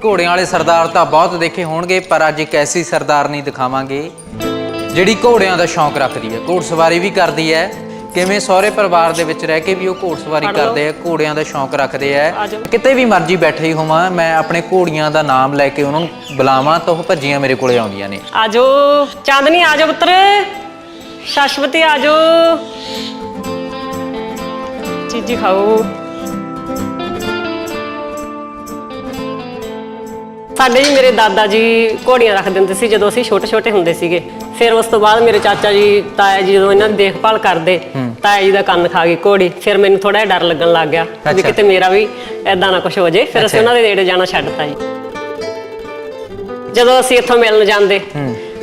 ਘੋੜਿਆਂ ਵਾਲੇ ਸਰਦਾਰ ਤਾਂ ਬਹੁਤ ਦੇਖੇ ਹੋਣਗੇ ਪਰ ਅੱਜ ਇੱਕ ਐਸੀ ਸਰਦਾਰਨੀ ਦਿਖਾਵਾਂਗੇ ਜਿਹੜੀ ਘੋੜਿਆਂ ਦਾ ਸ਼ੌਂਕ ਰੱਖਦੀ ਹੈ। ਘੋੜਸਵਾਰੀ ਵੀ ਕਰਦੀ ਹੈ। ਕਿਵੇਂ ਸਹੁਰੇ ਪਰਿਵਾਰ ਦੇ ਵਿੱਚ ਰਹਿ ਕੇ ਵੀ ਉਹ ਘੋੜਸਵਾਰੀ ਕਰਦੇ ਆ ਘੋੜਿਆਂ ਦਾ ਸ਼ੌਂਕ ਰੱਖਦੇ ਆ। ਕਿਤੇ ਵੀ ਮਰਜ਼ੀ ਬੈਠੀ ਹੋਵਾਂ ਮੈਂ ਆਪਣੇ ਘੋੜੀਆਂ ਦਾ ਨਾਮ ਲੈ ਕੇ ਉਹਨਾਂ ਨੂੰ ਬੁਲਾਵਾਂ ਤਾਂ ਉਹ ਭੱਜੀਆਂ ਮੇਰੇ ਕੋਲੇ ਆਉਂਦੀਆਂ ਨੇ। ਆਜੋ ਚਾਂਦਨੀ ਆਜੋ ਪੁੱਤਰ। ਸ਼ਾਸ਼ਵਤੀ ਆਜੋ ਚੀਜੀ ਖਾਓ। ਸਾਡੇ ਜੀ ਮੇਰੇ ਦਾਦਾ ਜੀ ਘੋੜੀਆਂ ਰੱਖ ਦਿੰਦੇ ਸੀ ਜਦੋਂ ਅਸੀਂ ਛੋਟੇ ਛੋਟੇ ਹੁੰਦੇ ਸੀਗੇ। ਫਿਰ ਉਸ ਤੋਂ ਬਾਅਦ ਮੇਰੇ ਚਾਚਾ ਜੀ ਤਾਇਆ ਜੀ ਜਦੋਂ ਇਹਨਾਂ ਦੀ ਦੇਖਭਾਲ ਕਰਦੇ ਤਾਇਆ ਜੀ ਦਾ ਕੰਨ ਖਾ ਗਈ ਘੋੜੀ। ਫਿਰ ਮੈਨੂੰ ਥੋੜਾ ਜਿਹਾ ਡਰ ਲੱਗਣ ਲੱਗ ਗਿਆ ਵੀ। ਕਿਤੇ ਮੇਰਾ ਵੀ ਐਦਾਂ ਨਾ ਕੁਝ ਹੋ ਜੇ। ਫਿਰ ਅਸੀਂ। ਉਹਨਾਂ ਦੇ ਨੇੜੇ ਜਾਣਾ ਛੱਡਤਾ ਜੀ। ਜਦੋਂ ਅਸੀਂ ਇੱਥੋਂ ਮਿਲਣ ਜਾਂਦੇ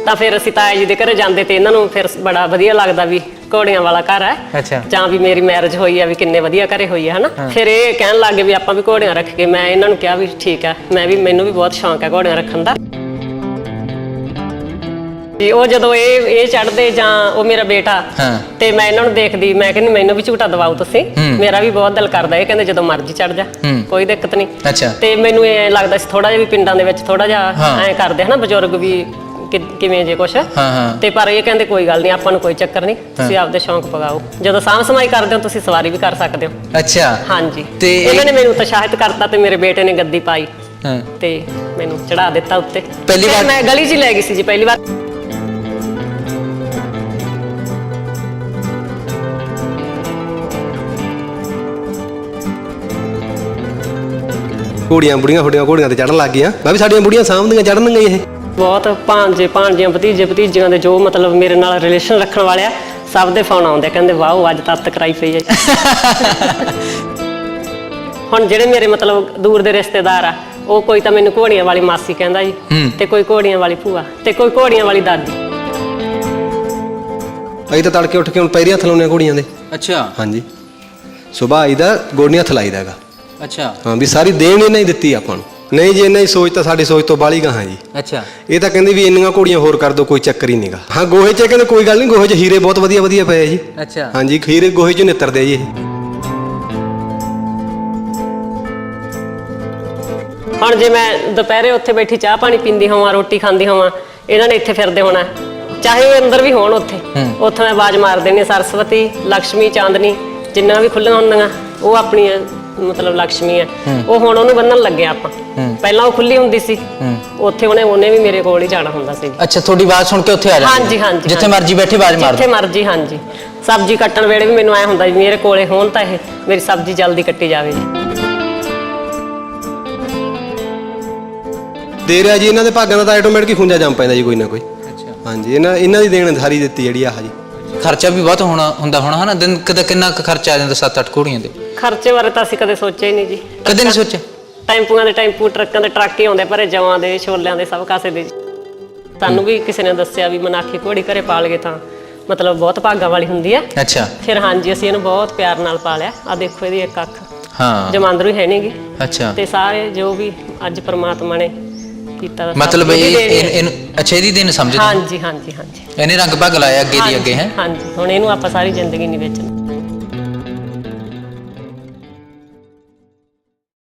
ਤਾਂ ਫਿਰ ਅਸੀਂ ਤਾਇਆ ਜੀ ਦੇ ਘਰੇ ਜਾਂਦੇ ਤੇ ਇਹਨਾਂ ਨੂੰ ਫਿਰ ਬੜਾ ਵਧੀਆ ਲੱਗਦਾ ਵੀ ਘੋੜੀਆਂ ਵਾਲਾ ਘਰ ਹੈ। ਅੱਛਾ। ਜਾਂ ਵੀ ਮੇਰੀ ਮੈਰਿਜ ਹੋਈ ਆ ਵੀ ਕਿੰਨੇ ਵਧੀਆ ਘਰੇ ਹੋਈ ਆ ਹਨਾ? ਫਿਰ ਇਹ ਕਹਿਣ ਲੱਗੇ ਵੀ ਆਪਾਂ ਵੀ ਘੋੜੀਆਂ ਰੱਖ ਕੇ ਮੈਂ ਇਹਨਾਂ ਨੂੰ ਕਿਹਾ ਵੀ ਠੀਕ ਆ ਮੈਂ ਵੀ ਮੈਨੂੰ ਵੀ ਬਹੁਤ ਸ਼ੌਂਕ ਹੈ ਘੋੜੀਆਂ ਰੱਖਣ ਦਾ। ਤੇ ਉਹ ਜਦੋਂ ਇਹ ਇਹ ਚੜਦੇ ਜਾਂ ਉਹ ਮੇਰਾ ਬੇਟਾ ਹਾਂ। ਤੇ ਮੈਂ ਇਹਨਾਂ ਨੂੰ ਦੇਖਦੀ ਮੈਂ ਕਹਿੰਦੀ ਮੈਨੂੰ ਵੀ ਝੂਟਾ ਦਵਾਓ ਤੁਸੀਂ। ਮੇਰਾ ਵੀ ਬਹੁਤ ਦਿਲ ਕਰਦਾ ਇਹ ਕਹਿੰਦੇ ਜਦੋਂ ਮਰਜ਼ੀ ਚੜ ਜਾ। ਕੋਈ ਦਿੱਕਤ ਨਹੀਂ। ਅੱਛਾ। ਤੇ ਮੈਨੂੰ ਇਹ ਲੱਗਦਾ ਸੀ ਥੋੜਾ ਜਿਹਾ ਵੀ ਪਿੰਡਾਂ ਦੇ ਵਿੱਚ ਥੋੜਾ ਜਿਹਾ। ਐਂ ਕਰਦੇ ਹਨਾ ਬਜ਼ੁਰਗ ਵੀ ਕਿ- ਕਿਵੇਂ ਜੇ ਕੁਛ। ਹਾਂ ਹਾਂ। ਤੇ ਪਰ ਇਹ ਕਹਿੰਦੇ ਕੋਈ ਗੱਲ ਨਹੀਂ ਆਪਾਂ ਨੂੰ ਕੋਈ ਚੱਕਰ ਨਹੀਂ ਤੁਸੀਂ ਆਪਦੇ ਸ਼ੌਂਕ ਪਗਾਓ। ਜਦੋਂ ਸਾਂਭ ਸਮਾਈ ਕਰਦੇ ਹੋ ਤੁਸੀਂ ਸਵਾਰੀ ਵੀ ਕਰ ਸਕਦੇ ਹੋ। ਅੱਛਾ। ਹਾਂਜੀ। ਤੇ ਇਹ- ਇਹਨਾਂ ਨੇ ਮੈਨੂੰ ਉਤਸ਼ਾਹਿਤ ਕਰਤਾ ਤੇ ਮੇਰੇ ਬੇਟੇ ਨੇ ਗੱਦੀ ਪਾਈ। ਹਾਂ। ਤੇ ਮੈਨੂੰ ਚੜਾ ਦਿੱਤਾ ਉੱਤੇ। ਪਹਿਲੀ ਫਿਰ ਵਾਰ- ਮੈਂ ਗਲੀ 'ਚ ਹੀ ਲੈ ਗਈ ਸੀ ਜੀ ਪਹਿਲੀ ਵਾਰ। ਘੋੜੀਆਂ ਬੁੜੀਆਂ ਤੁਹਾਡੀਆਂ ਘੋੜੀਆਂ ਤੇ ਚੜਨ ਲੱਗ ਗਈਆਂ। ਮੈਂ ਵੀ ਸਾਡੀਆਂ ਬੁੜੀਆਂ ਸਾਂਭਦੀਆਂ ਚੜਨਗੀਆਂ ਇਹ। ਬਹੁਤ ਭਾਂਜੇ ਭਾਂਜੀਆਂ ਭਤੀਜੇ ਭਤੀਜੀਆਂ ਦੇ ਜੋ ਮਤਲਬ ਮੇਰੇ ਨਾਲ ਰਿਲੇਸ਼ਨ ਰੱਖਣ ਵਾਲੇ ਆ ਸਭ ਦੇ ਫੋਨ ਆਉਂਦੇ ਕਹਿੰਦੇ ਵਾਓ ਅੱਜ ਤੱਤ ਕਰਾਈ ਪਈ ਹੈ। ਹੁਣ ਜਿਹੜੇ ਮੇਰੇ ਮਤਲਬ ਦੂਰ ਦੇ ਰਿਸ਼ਤੇਦਾਰ ਆ ਉਹ ਕੋਈ ਤਾਂ ਮੈਨੂੰ ਘੋੜੀਆਂ ਵਾਲੀ ਮਾਸੀ ਕਹਿੰਦਾ ਜੀ। ਤੇ ਕੋਈ ਘੋੜੀਆਂ ਵਾਲੀ ਭੂਆ ਤੇ ਕੋਈ ਘੋੜੀਆਂ ਵਾਲੀ ਦਾਦੀ। ਅਸੀਂ ਤਾਂ ਤੜਕੇ ਉੱਠ ਕੇ ਹੁਣ ਪੈਰੀਆਂ ਥਲਾਉਂਦੇ ਘੋੜੀਆਂ ਦੇ। ਅੱਛਾ। ਹਾਂਜੀ। ਸਵੇਰ ਆਈਦਾ ਗੋੜੀਆਂ ਥਲਾਈਦਾਗਾ ਅੱਛਾ। ਹਾਂ ਵੀ ਸਾਰੀ ਦੇਣ ਇਹਨਾਂ ਹੀ ਦਿੱਤੀ ਆਪਾਂ ਨੂੰ। ਨਹੀਂ ਜੀ ਇਹਨਾਂ ਦੀ ਸੋਚ ਤਾਂ ਸਾਡੀ ਸੋਚ ਤੋਂ ਬਾਲੀ ਗਾਹਾਂ ਜੀ। ਅੱਛਾ। ਇਹ ਤਾਂ ਕਹਿੰਦੇ ਵੀ ਇੰਨੀਆਂ ਘੋੜੀਆਂ ਹੋਰ ਕਰ ਦਿਓ ਕੋਈ ਚੱਕਰ ਹੀ ਨਹੀਂਗਾ ਹਾਂ ਗੋਹੇ 'ਚ ਇਹ ਕਹਿੰਦੇ ਕੋਈ ਗੱਲ ਨਹੀਂ ਗੋਹੇ 'ਚ ਹੀਰੇ ਬਹੁਤ ਵਧੀਆ ਵਧੀਆ ਪਏ ਆ ਜੀ। ਅੱਛਾ। ਹਾਂਜੀ ਖੀਰੇ ਗੋਹੇ 'ਚ ਨਿੱਤਰਦੇ ਆ ਜੀ ਇਹ। ਹੁਣ ਜੇ ਮੈਂ ਦੁਪਹਿਰੇ ਉੱਥੇ ਬੈਠੀ ਚਾਹ ਪਾਣੀ ਪੀਂਦੀ ਹੋਵਾਂ ਰੋਟੀ ਖਾਂਦੀ ਹੋਵਾਂ ਇਹਨਾਂ ਨੇ ਇੱਥੇ ਫਿਰਦੇ ਹੋਣਾ। ਚਾਹੇ ਉਹ ਅੰਦਰ ਵੀ ਹੋਣ ਉੱਥੇ। ਉੱਥੇ ਮੈਂ ਆਵਾਜ਼ ਮਾਰ ਦੇਣੀ ਸਰਸਵਤੀ ਲక్ష్ਮੀ ਚਾਂਦਨੀ ਜਿੰਨਾ ਵੀ ਖੁੱਲੀਆਂ ਹੁੰਦੀਆਂ ਉਹ ਆਪਣੀਆਂ ਮਤਲਬ ਲక్ష్ਮੀ ਆ ਉਹ ਹੁਣ ਉਹਨੂੰ ਬੰਨਣ ਲੱਗੇ ਆਪਾਂ। ਪਹਿਲਾਂ ਉਹ ਖੁੱਲੀ ਹੁੰਦੀ ਸੀ। ਉੱਥੇ ਉਹਨੇ ਉਹਨੇ ਵੀ ਮੇਰੇ ਕੋਲ ਹੀ ਜਾਣਾ ਹੁੰਦਾ ਸੀ। ਅੱਛਾ ਤੁਹਾਡੀ ਆਵਾਜ਼ ਸੁਣ ਕੇ ਉੱਥੇ ਆ ਜਾਂਦੇ ਹਾਂਜੀ ਹਾਂਜੀ ਜਿੱਥੇ ਹਾਂਜੀ। ਮਰਜ਼ੀ ਬੈਠੇ ਆਵਾਜ਼ ਮਾਰ ਜਿੱਥੇ ਮਰਜ਼ੀ ਹਾਂਜੀ। ਸਬਜ਼ੀ ਕੱਟਣ ਵੇਲੇ ਵੀ ਮੈਨੂੰ ਐ ਹੁੰਦਾ ਵੀ ਮੇਰੇ ਕੋਲੇ ਹੋਣ ਤਾਂ ਇਹ ਮੇਰੀ ਸਬਜ਼ੀ ਜਲਦੀ ਕੱਟੀ ਜਾਵੇ। ਜੀ ਦੇ ਰਿਹਾ ਜੀ ਇਹਨਾਂ ਦੇ ਭਾਗਾਂ ਦਾ ਤਾਂ ਆਟੋਮੈਟਿਕ ਹੀ ਖੁੰਝਾ ਜੰਮ ਪੈਂਦਾ ਜੀ ਕੋਈ ਨਾ ਕੋਈ। ਅੱਛਾ। ਹਾਂਜੀ ਇਹਨਾਂ ਇਹਨਾਂ ਦੀ ਦੇਣ ਸਾਰੀ ਦਿੱਤੀ ਜਿਹੜੀ ਆਹ ਜੀ। ਖਰਚਾ ਵੀ ਬਹੁਤ ਹੋਣਾ ਹੁੰਦਾ ਹੋਣਾ ਹਨਾ। ਦਿਨ ਕਦੇ ਕਿੰਨਾ ਕੁ ਖਰਚਾ ਆ ਜਾਂਦਾ 7-8 ਘੋੜੀਆਂ ਦੇ ਖਰਚੇ ਬਾਰੇ ਤਾਂ ਅਸੀਂ ਕਦੇ ਸੋਚਿਆ ਹੀ ਨਹੀਂ ਜੀ। ਕਦੇ ਨਹੀਂ ਸੋਚਿਆ? ਟੈਂਪੂਆਂ ਦੇ ਟੈਂਪੂ ਟਰੱਕਾਂ ਦੇ ਟਰੱਕ ਹੀ ਆਉਂਦੇ ਭਰੇ ਜਵਾਂ ਦੇ ਛੋਲਿਆਂ ਦੇ ਸਭ ਕਾਸੇ ਦੇ। ਸਾਨੂੰ ਵੀ ਕਿਸੇ ਨੇ ਦੱਸਿਆ ਵੀ ਮਨਾਖੀ ਘੋੜੀ ਘਰੇ ਪਾਲ ਗਏ ਤਾਂ ਮਤਲਬ ਬਹੁਤ ਭਾਗਾਂ ਵਾਲੀ ਹੁੰਦੀ ਆ। ਅੱਛਾ। ਫਿਰ ਹਾਂਜੀ ਅਸੀਂ ਇਹਨੂੰ ਬਹੁਤ ਪਿਆਰ ਨਾਲ ਪਾਲਿਆ। ਆ ਦੇਖੋ ਇਹਦੀ ਇੱਕ ਅੱਖ। ਹਾਂ। ਜਮਾਂਦਰੂ ਹੀ ਹੈ ਨਹੀਂਗੀ ਅੱਛਾ। ਤੇ ਸਾਰੇ ਜੋ ਵੀ ਅੱਜ ਪ੍ਰਮਾਤਮਾ ਨੇ ਕੀਤਾ ਮਤਲਬ ਇਹ। ਇਹਨੂੰ ਅੱਛਾ ਇਹਦੀ ਦਿਨ ਸਮਝਦੇ ਹਾਂਜੀ ਹਾਂਜੀ ਹਾਂਜੀ। ਇਹਨੇ ਰੰਗ ਭਗ ਲਾਇਆ ਅੱਗੇ ਦੀ ਅੱਗੇ ਹੈ? ਹਾਂਜੀ ਹੁਣ ਇਹਨੂੰ ਆਪਾਂ ਸਾਰੀ ਜ਼ਿੰਦਗੀ ਨਹੀਂ ਵੇਚਣਾ।